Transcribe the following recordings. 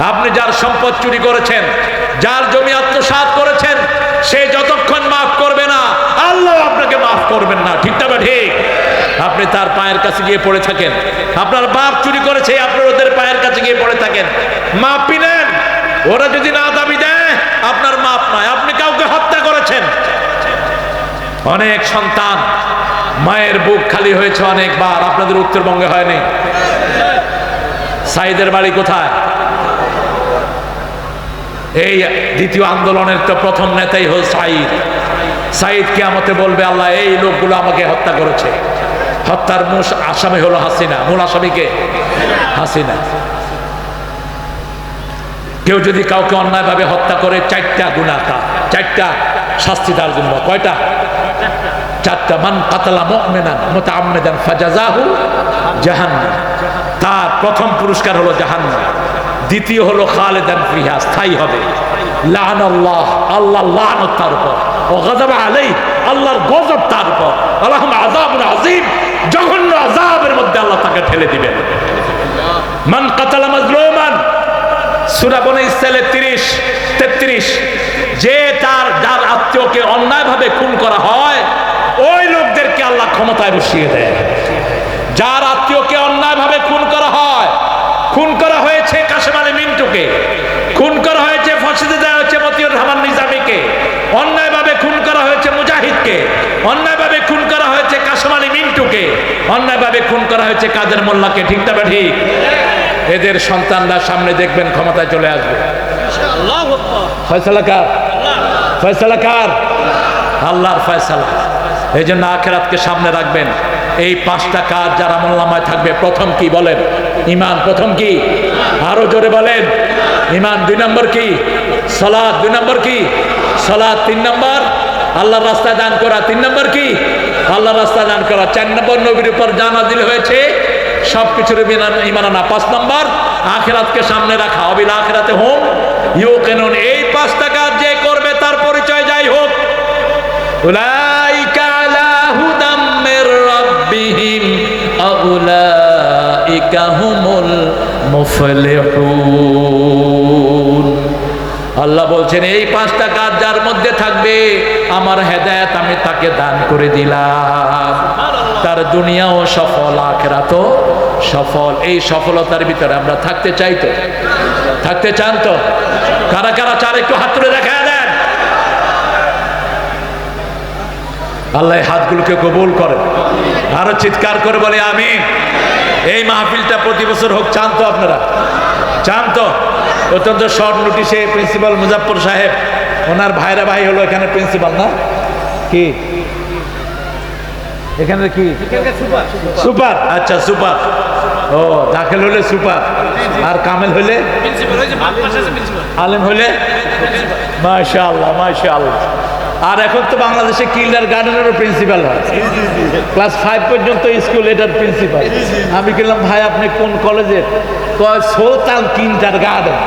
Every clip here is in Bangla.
আপনি যার সম্পদ চুরি করেছেন, যার জমি আত্মসাৎ করেছেন, সে যতক্ষণ মাফ করবে না, আল্লাহ আপনাকে মাফ করবেন না। ঠিক না বা ঠিক? আপনি তার পায়ের কাছে গিয়ে পড়ে থাকেন। আপনার বাপ চুরি করেছে, আপনি ওদের পায়ের কাছে গিয়ে পড়ে থাকেন। মাপি নেন। ওরা যদি না দাবি দেয়, আপনার মাপ নয়। আপনি কাউকে হত্যা করেছেন। অনেক সন্তান মায়ের বুক খালি হয়েছে অনেকবার। আপনাদের উত্তরবঙ্গে হয়নি। সাইদের বাড়ি কোথায়? এই দ্বিতীয় আন্দোলনের তো প্রথম নেতাই হল সাইদ সাইদ কেয়ামতে বলবে, আল্লাহ, এই লোকগুলো আমাকে হত্যা করেছে। হত্যার মূল আসামি হলো হাসিনা। মূল আসামিকে হাসিনা। কেউ যদি কাউকে অন্যায়ভাবে হত্যা করে, চারটা গুণা তা চারটা শাস্তি তার জন্য। কয়টা? চারটা। মান কাতালা মুমিনান মুতাআম্মিদান ফাজাযাহু জাহান্নাম। তার প্রথম পুরস্কার হলো জাহান্নাম। দ্বিতীয় হলো খালেদান ফিহা, স্থায়ী হবে। লান আল্লাহ আল্লাহ লানত তার উপর। ও গজব আলাই আল্লাহর গজব তার উপর। আল্লাহ আযাবুন আযীম, জঘন্য আযাবের মধ্যে আল্লাহ তাকে ঠেলে দিবেন। মান কাতালা মাজলুমান, সূরা বনে ইসরাইলের 30 33 যে তার যার আত্মীয়কে অন্যায়ভাবে খুন করা হয়, ওই লোকদেরকে আল্লাহ ক্ষমতায় বসিয়ে দেয় যার আত্মীয়কে অন্যায়ভাবে খুন করা হয় খুন করা হয়েছে কাশেম আলী মিন্টুকে। খুন করা হয়েছে ফাঁসিতে দেওয়া হয়েছে মতিউর রহমান নিজামীকে। অন্যায়ভাবে খুন করা হয়েছে মুজাহিদকে। অন্যায়ভাবে খুন করা হয়েছে কাশেম আলী মিন্টুকে। অন্যায়ভাবে খুন করা হয়েছে কাদের মোল্লাকে ঠিক তবে ঠিক এদের সন্তানরা সামনে দেখবেন ক্ষমতায় চলে আসবে। ফয়সালা কার? ফয়সালা কার? আল্লাহর ফয়সালা। এই জন্য আখেরাতকে সামনে রাখবেন। এই পাঁচটা কাজ যারা মোল্লামায় থাকবে প্রথম কি বলেন? ইমান প্রথম কি? আরও জোরে বলেন। ইমান দুই নম্বর কি? সলাদ দুই নম্বর কি? সলাদ তিন নম্বর। আল্লাহর রাস্তায় দান করা তিন নম্বর কি? আল্লাহর রাস্তায় দান করা। চার নম্বর নবীর উপর জানা দিল হয়েছে সব কিছুর ইমান আনা। পাঁচ নম্বর, আখেরাতকে সামনে রাখা। অবিল আখেরাতে হোম ইউ কেন এই পাঁচটা কাজ যে করবে তার পরিচয় যাই হোক। আল্লাহ বলছেন, এই পাঁচটা কাজ যার মধ্যে থাকবে, আমার হেদায়েত আমি তাকে দান করে দিলাম। তার দুনিয়াও সফল, আখেরাতও সফল। এই সফলতার ভিতরে আমরা থাকতে চাইতো থাকতে চান তো? কারা কারা চার একটু হাত তুলে দেখা আল্লাহ হাতগুলোকে কবুল করেন আরও চিৎকার করে বলে আমি এই মাহফিলটা প্রতি বছর হোক চান তো আপনারা। চান তো। অত্যন্ত শর্ট নোটিশে প্রিন্সিপাল মুজাফর সাহেব ওনার ভাইরা ভাই হলো এখানে প্রিন্সিপাল না? কি? এখানে কি? সুপার আচ্ছা সুপার। ও দাখিল হলে সুপার। আর কামেল হলে? আলেম হলে? মাশা আল্লাহ মাশা আল্লাহ আর এখন তো বাংলাদেশে কিল্ডার গার্ডেনেরও প্রিন্সিপাল হয়। ক্লাস ফাইভ পর্যন্ত স্কুল এটার প্রিন্সিপাল আমি বললাম ভাই আপনি কোন কলেজের কয় সুলতান কিন্ডার গার্ডেন।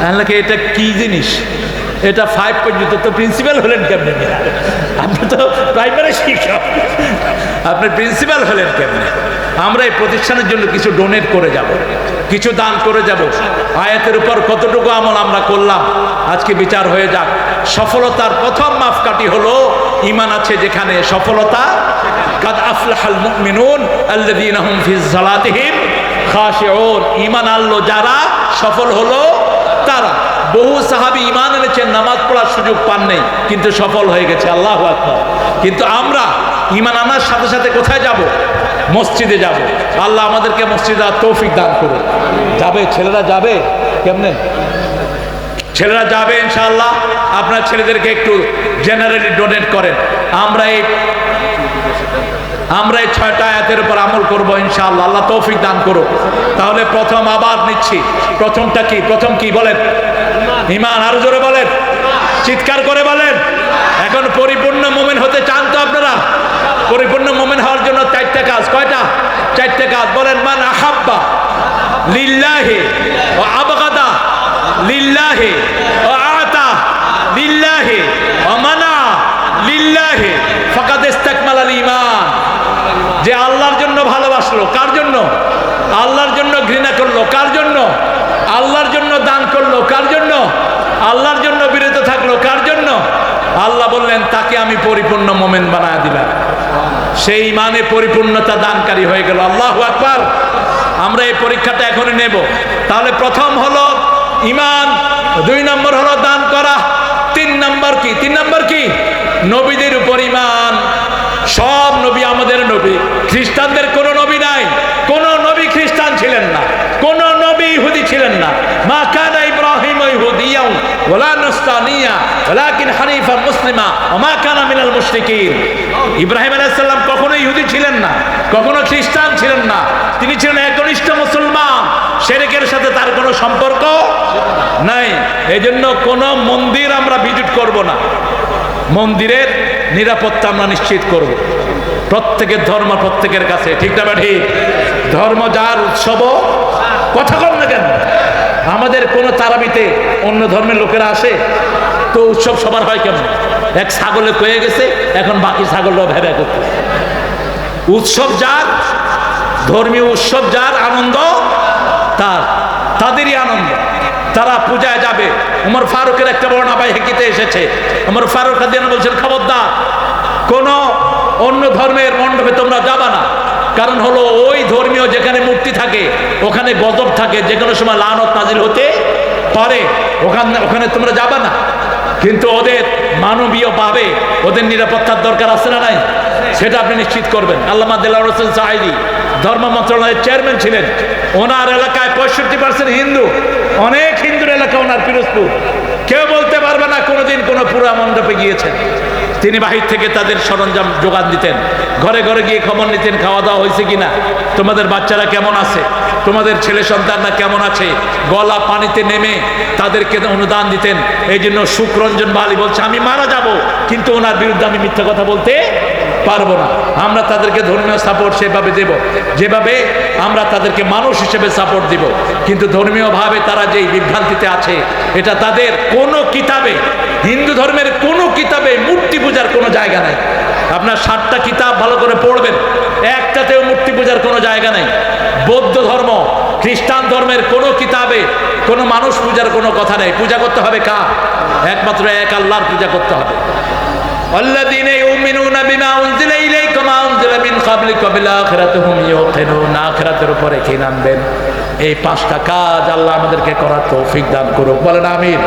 তাহলে কি এটা কি জিনিস? এটা ফাইভ পর্যন্ত তো প্রিন্সিপাল হলেন কেমনি? আপনি তো প্রাইমারি শিক্ষক। আপনি প্রিন্সিপাল হলেন কেমনি? আমরা এই প্রতিষ্ঠানের জন্য কিছু ডোনেট করে যাব কিছু দান করে যাব। আয়াতের উপর কতটুকু আমল আমরা করলাম আজকে বিচার হয়ে যাক। সফলতার প্রথম মাপকাঠি হলো ইমান আছে যেখানে সফলতা। কাদ আফলাহাল মুমিনুন আল্লাযীনা হুম ফি সালাতিহিম খাশিউন। ইমান আনলো যারা, সফল হলো তারা। বহু সাহাবি ইমান এনেছেন, নামাজ পড়ার সুযোগ পান নেই, কিন্তু সফল হয়ে গেছে, আল্লাহ আকবার। কিন্তু আমরা ইমান আনার সাথে সাথে কোথায় যাব? মসজিদে যাব। আল্লাহ আমাদেরকে মসজিদে তৌফিক দান করুন যাবে? ছেলেরা যাবে? কেমনে? ছেলেরা যাবে ইনশাল্লাহ আপনার ছেলেদেরকে একটু জেনারেলি ডোনেট করেন। আমরা এই আমরা এই ছয়টা আয়াতের উপর আমল করব ইনশাআল্লাহ। আল্লাহ তৌফিক দান করুক। তাহলে প্রথম আবার নিচ্ছি। প্রথমটা কি? প্রথম কি বলেন? ইমান আরও জোরে বলেন। চিৎকার করে বলেন। এখন পরিপূর্ণ মোমেন হতে চান তো আপনারা? পরিপূর্ণ মোমেন হওয়ার জন্য চারটা কাজ। কয়টা? চারটা কাজ। বলেন, মান আহাব্বা লিল্লাহে ও আবগাদা লিল্লাহে আতা লিল্লাহে ও মানা লিল্লাহে। ফাকাদ ইস্তাকমাল আল ঈমান। যে আল্লাহর জন্য ভালোবাসলো, কার জন্য? আল্লাহর জন্য ঘৃণা করল, কার জন্য? আল্লাহর জন্য আল্লাহর জন্য বিরত থাকল, কার জন্য? আল্লাহ বললেন, তাকে আমি পরিপূর্ণ মোমেন বানায় দিলাম। সেই মানে পরিপূর্ণতা দানকারী হয়ে গেল। আল্লাহ আকবার। আমরা এই পরীক্ষাটা এখনই নেব। তাহলে প্রথম হলো ইমান, দুই নম্বর হলো দান করা, তিন নম্বর কি? তিন নম্বর কি? নবীদের উপর ইমান। সব নবী আমাদের নবী। খ্রিস্টানদের কোনো নবী নাই কোন নবী খ্রিস্টান ছিলেন না কোন নবী ইহুদি ছিলেন না মা কানা ইব্রাহিম ওয়ালা নাসতানিয়া ওয়ালাকিন হানিফা মুসলিমা ওয়া মা কানা মিনাল মুশরিকিন ইব্রাহিম আলাইহিস সালাম ইহুদি ছিলেন না, কখনো খ্রিস্টান ছিলেন না। তিনি ছিলেন মুসলমান সাথে তার কোনো সম্পর্ক নাই। এজন্য কোনো মন্দির আমরা না। মন্দিরের নিরাপত্তা আমরা নিশ্চিত করব। প্রত্যেকের ধর্ম প্রত্যেকের কাছে, ঠিক না ঠিক? ধর্ম যার উৎসব কথা কম না কেন? আমাদের কোনো তারাবিতে অন্য ধর্মের লোকেরা আসে, তো উৎসব সবার হয় কেমন? এক ছাগলে কয়ে গেছে, এখন বাকি ছাগলরাও ভেবে করতে উৎসব যার, ধর্মীয় উৎসব যার, আনন্দ তার, তাদেরই আনন্দ। তারা পূজায় যাবে। উমর ফারুকের একটা বর্ণা ভাই হেকিতে এসেছে। উমর ফারুক বলছেন, খবরদার, কোন অন্য ধর্মের মণ্ডপে তোমরা যাবা না। কারণ হলো ওই ধর্মীয় যেখানে মূর্তি থাকে, ওখানে গজব থাকে যে কোনো সময় লানত নাজিল হতে পারে। ওখানে ওখানে তোমরা যাবা না। কিন্তু ওদের মানবীয় ভাবে ওদের নিরাপত্তার দরকার আছে না নাই? সেটা আপনি নিশ্চিত করবেন। সাহাইদি ধর্ম মন্ত্রণালয়ের চেয়ারম্যান ছিলেন। ওনার এলাকায় পঁয়ষট্টি পার্সেন্ট হিন্দু। অনেক হিন্দুর এলাকা ওনার পিরোজপুর। কেউ বলতে পারবে না কোনোদিন কোনো পুরা মণ্ডপে গিয়েছেন। তিনি বাহির থেকে তাদের সরঞ্জাম যোগান দিতেন। ঘরে ঘরে গিয়ে খবর নিতেন, খাওয়া দাওয়া হয়েছে কিনা? তোমাদের বাচ্চারা কেমন আছে? তোমাদের ছেলে সন্তানরা কেমন আছে? গলা পানিতে নেমে তাদেরকে অনুদান দিতেন। এই জন্য সুখরঞ্জন বালি বলছে, আমি মারা যাব, কিন্তু ওনার বিরুদ্ধে আমি মিথ্যা কথা বলতে পারব না। আমরা তাদেরকে ধর্মীয় সাপোর্ট সেভাবে দেব। যেভাবে আমরা তাদেরকে মানুষ হিসেবে সাপোর্ট দিব। কিন্তু ধর্মীয়ভাবে তারা যেই বিভ্রান্তিতে আছে, এটা তাদের কোনো কিতাবে হিন্দু ধর্মের পূজার কোনো জায়গা নাই আপনার ষাটটা কিতাব ভালো করে পড়বেন একটাতেও মূর্তি পূজার কোনো জায়গা নেই বৌদ্ধ ধর্ম খ্রিস্টান ধর্মের কোনো কিতাবে কোনো মানুষ পূজার কোনো কথা নেই পূজা করতে হবে কা একমাত্র এক আল্লাহর পূজা করতে হবে الذين يؤمنون بما أنزل إليك وما أنزل من قبلك وبالآخرة هم يوقنون আখিরাতের উপরে কি নামবেন এই পাঁচটা কাজ আল্লাহ আমাদেরকে করার তৌফিক দান করুক বলেন আমিন